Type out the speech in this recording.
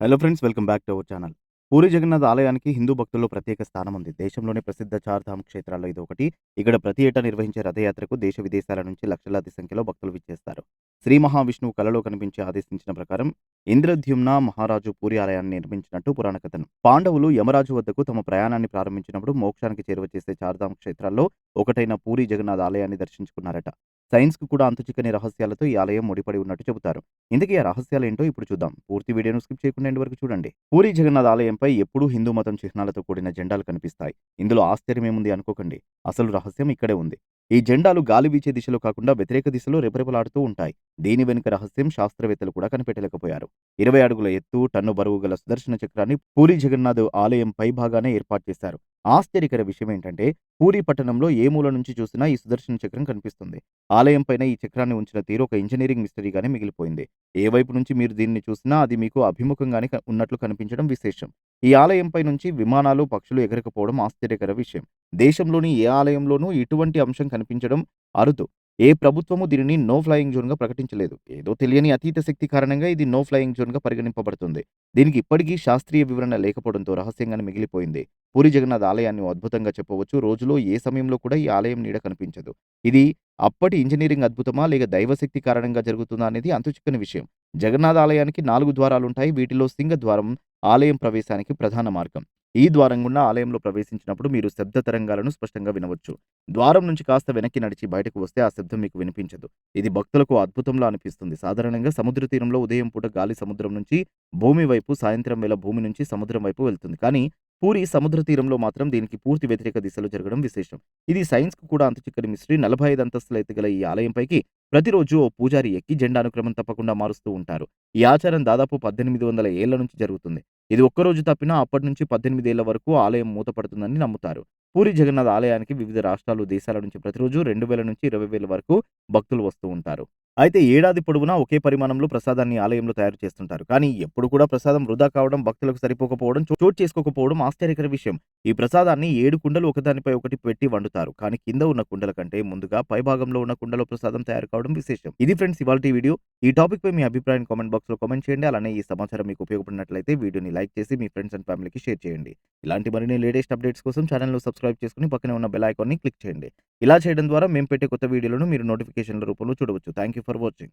Hello friends welcome back to our channel Puri Jagannath ఆలయానికి హిందూ భక్తుల్లో ప్రత్యేక స్థానం ఉంది దేశంలోని ప్రసిద్ధ చార్ధామ్ క్షేత్రాల్లో ఇది ఒకటి ఇక్కడ ప్రతి ఏటా నిర్వహించే రథయాత్రకు దేశ విదేశాల నుంచి లక్షలాది సంఖ్యలో భక్తులు విచ్చేస్తారు. శ్రీ మహావిష్ణువు కలలో కనిపించి ఆదేశించిన ప్రకారం ఇంద్రద్యుమ్న మహారాజు పూరి ఆలయాన్ని నిర్మించినట్టు పురాణ కథనం. పాండవులు యమరాజు వద్దకు తమ ప్రయాణాన్ని ప్రారంభించినప్పుడు మోక్షానికి చేరువ చేసే చార్ధామ్ క్షేత్రాల్లో ఒకటైన పూరి జగన్నాథ్ ఆలయాన్ని దర్శించుకున్నారట. సైన్స్కు కూడా అంతుచిక్కని రహస్యాలతో ఈ ఆలయం ముడిపడి ఉన్నట్టు చెబుతారు. ఇందుకే ఆ రహస్యాలు ఏంటో ఇప్పుడు చూద్దాం. పూర్తి వీడియోను స్కిప్ చేయకుండా ఎండ్ వరకు చూడండి. పూరి జగన్నాథ్ ఆలయంపై ఎప్పుడూ హిందూ మతం చిహ్నాలతో కూడిన జెండాలు కనిపిస్తాయి. ఇందులో ఆశ్చర్యమేముంది అనుకోకండి. అసలు రహస్యం ఇక్కడే ఉంది. ఈ జెండాలు గాలి వీచే దిశలో కాకుండా వ్యతిరేక దిశలో రెపరెపలాడుతూ ఉంటాయి. దీని వెనుక రహస్యం శాస్త్రవేత్తలు కూడా కనిపెట్టలేకపోయారు. ఇరవై అడుగుల ఎత్తు టన్ను బరువు గల సుదర్శన చక్రాన్ని పూరి జగన్నాథ్ ఆలయం పై భాగానే ఏర్పాటు చేశారు. ఆశ్చర్యకర విషయం ఏంటంటే పూరి పట్టణంలో ఏ మూల నుంచి చూసినా ఈ సుదర్శన చక్రం కనిపిస్తుంది. ఆలయం పైన ఈ చక్రాన్ని ఉంచిన తీరు ఒక ఇంజనీరింగ్ మిస్టరీగానే మిగిలిపోయింది. ఏ వైపు నుంచి మీరు దీన్ని చూసినా అది మీకు అభిముఖంగానే ఉన్నట్లు కనిపించడం విశేషం. ఈ ఆలయంపై నుంచి విమానాలు పక్షులు ఎగరకపోవడం ఆశ్చర్యకర విషయం. దేశంలోని ఏ ఆలయంలోనూ ఇటువంటి అంశం కనిపించడం అరుదు. ఏ ప్రభుత్వము దీనిని నో ఫ్లయింగ్ జోన్గా ప్రకటించలేదు. ఏదో తెలియని అతీత శక్తి కారణంగా ఇది నో ఫ్లయింగ్ జోన్గా పరిగణింపబడుతుంది. దీనికి ఇప్పటికీ శాస్త్రీయ వివరణ లేకపోవడంతో రహస్యంగానే మిగిలిపోయింది. పూరి జగన్నాథ్ ఆలయాన్ని అద్భుతంగా చెప్పవచ్చు. రోజులో ఏ సమయంలో కూడా ఈ ఆలయం నీడ కనిపించదు. ఇది అప్పటి ఇంజనీరింగ్ అద్భుతమా లేక దైవశక్తి కారణంగా జరుగుతుందా అనేది అంతుచిక్కని విషయం. జగన్నాథ్ ఆలయానికి నాలుగు ద్వారాలుంటాయి. వీటిలో సింగ ద్వారం ఆలయం ప్రవేశానికి ప్రధాన మార్గం. ఈ ద్వారం గుండా ఆలయంలో ప్రవేశించినప్పుడు మీరు శబ్ద తరంగాలను స్పష్టంగా వినవచ్చు. ద్వారం నుంచి కాస్త వెనక్కి నడిచి బయటకు వస్తే ఆ శబ్దం మీకు వినిపించదు. ఇది భక్తులకు అద్భుతంలా అనిపిస్తుంది. సాధారణంగా సముద్ర తీరంలో ఉదయం పూట గాలి సముద్రం నుంచి భూమి వైపు సాయంత్రం వేళ భూమి నుంచి సముద్రం వైపు వెళ్తుంది. కానీ పూరి సముద్ర తీరంలో మాత్రం దీనికి పూర్తి వ్యతిరేక దిశలో జరగడం విశేషం. ఇది సైన్స్కు కూడా అంత చిక్కని మిస్ట్రీ. నలభై ఐదు అంతస్తుల ఎత్తుగల ఈ ఆలయంపైకి ప్రతిరోజు ఓ పూజారి ఎక్కి జెండాను క్రమం తప్పకుండా మారుస్తూ ఉంటారు. ఈ ఆచారం దాదాపు పద్దెనిమిది వందల ఏళ్ళ నుంచి జరుగుతుంది. ఇది ఒక్కరోజు తప్పినా అప్పటి నుంచి పద్దెనిమిది ఏళ్ళ వరకు ఆలయం మూతపడుతుందని నమ్ముతారు. పూరి జగన్నాథ్ ఆలయానికి వివిధ రాష్ట్రాలు దేశాల నుంచి ప్రతిరోజు రెండు వేల నుంచి ఇరవై వేల వరకు భక్తులు వస్తూ ఉంటారు. అయితే ఏడాది పొడవునా ఒకే పరిమాణంలో ప్రసాదాన్ని ఆలయంలో తయారు చేస్తుంటారు. కానీ ఎప్పుడు కూడా ప్రసాదం వృధా కావడం భక్తులకు సరిపోకపోవడం చోటు చేసుకోకపోవడం ఆశ్చర్యకర విషయం. ఈ ప్రసాదాన్ని ఏడు కుండలు ఒకదానిపై ఒకటి పెట్టి వండుతారు. కానీ కింద ఉన్న కుండల కంటే ముందుగా పై భాగంలో ఉన్న కుండలో ప్రసాదం తయారు కావడం విశేషం. ఇది ఫ్రెండ్స్ ఇవాళ వీడియో. ఈ టాపిక్ పై మీ అభిప్రాయం కామెంట్ బాక్స్లో కామెంట్ చేయండి. అలానే ఈ సమాచారం మీకు ఉపయోగపడినట్లయితే వీడియోని లైక్ చేసి మీ ఫ్రెండ్స్ అండ్ ఫ్యామిలీకి షేర్ చేయండి. ఇలాంటి మరిన్ని లేటెస్ట్ అప్డేట్స్ కోసం ఛానల్ను సబ్స్క్రైబ్ చేసుకుని పక్కనే ఉన్న బెల్ ఐకాన్ని క్లిక్ చేయండి. ఇలా చేయడం ద్వారా మేము పెట్టే కొత్త వీడియోలను మీరు నోటిఫికేషన్ల రూపంలో చూడవచ్చు. Thank you for watching.